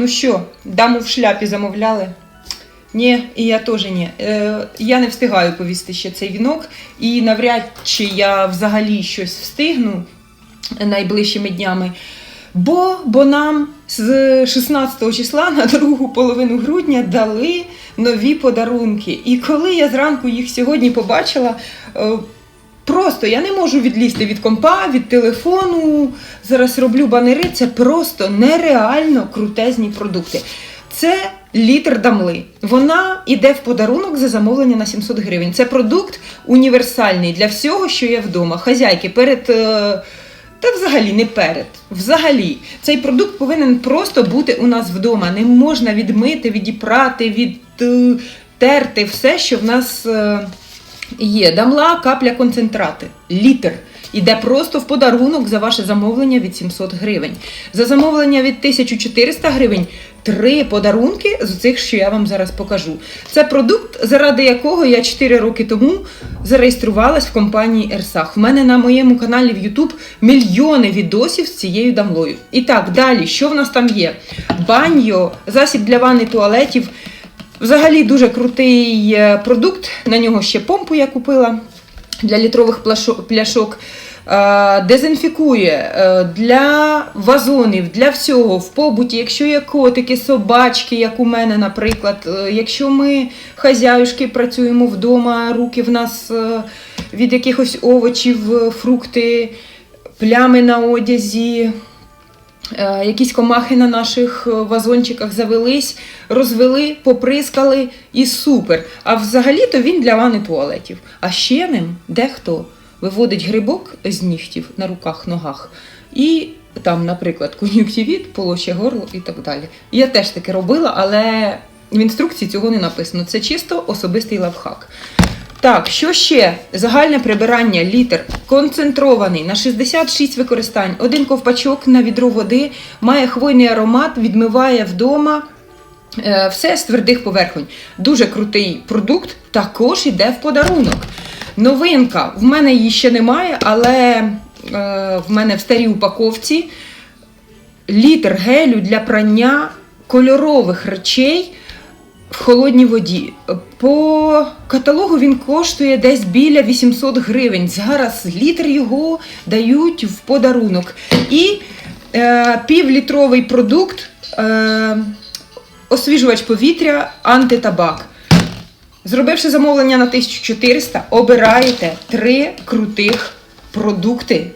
Ну що, даму в шляпі замовляли? Ні, і я теж ні. Е, я не встигаю повісти ще цей вінок, і навряд чи я взагалі щось встигну найближчими днями. Бо, бо нам з 16 числа на другу половину грудня дали нові подарунки. І коли я зранку їх сьогодні побачила, е, просто я не можу відлізти від компа, від телефону. Зараз роблю банери. Це просто нереально крутезні продукти. Це літр дамли. Вона йде в подарунок за замовлення на 700 гривень. Це продукт універсальний для всього, що є вдома. Хазяйки перед. е, Та взагалі не перед. Взагалі, цей продукт повинен просто бути у нас вдома. Не можна відмити, відіпрати, відтерти все, що в нас е, є. Дамла, капля концентрати, літр. Іде просто в подарунок за ваше замовлення від 700 гривень. За замовлення від 1400 гривень три подарунки з цих, що я вам зараз покажу. Це продукт, заради якого я 4 роки тому зареєструвалась в компанії Ерсах. В мене на моєму каналі в YouTube мільйони відосів з цією дамлою. І так, далі, що в нас там є? Баньо, засіб для ванни туалетів. Взагалі дуже крутий е, продукт. На нього ще помпу я купила для літрових пляшок. Е, Дезінфікує е, для вазонів, для всього в побуті, якщо є котики, собачки, як у мене, наприклад, якщо ми хазяюшки працюємо вдома, руки в нас від якихось овочів, фрукти, плями на одязі, якісь комахи на наших е, вазончиках завелись, розвели, поприскали і супер. А взагалі-то він для ванни туалетів. А ще ним дехто виводить грибок з нігтів на руках, ногах. І там, наприклад, кон'юктивіт, полоще горло і так далі. Я теж таке робила, але в інструкції цього не написано. Це чисто особистий лавхак. Так, що ще? Загальне прибирання літр концентрований на 66 використань. Один ковпачок на відро води, має хвойний аромат, відмиває вдома. Е, Все з твердих поверхонь. Дуже крутий продукт, також іде в подарунок. Новинка. В мене її ще немає, але е, в мене в старій упаковці літр гелю для прання кольорових речей в холодній воді. По каталогу він коштує десь біля 800 гривень. Зараз літр його дають в подарунок. І е, півлітровий продукт е, освіжувач повітря антитабак. Зробивши замовлення на 1400, обираєте три крутих продукти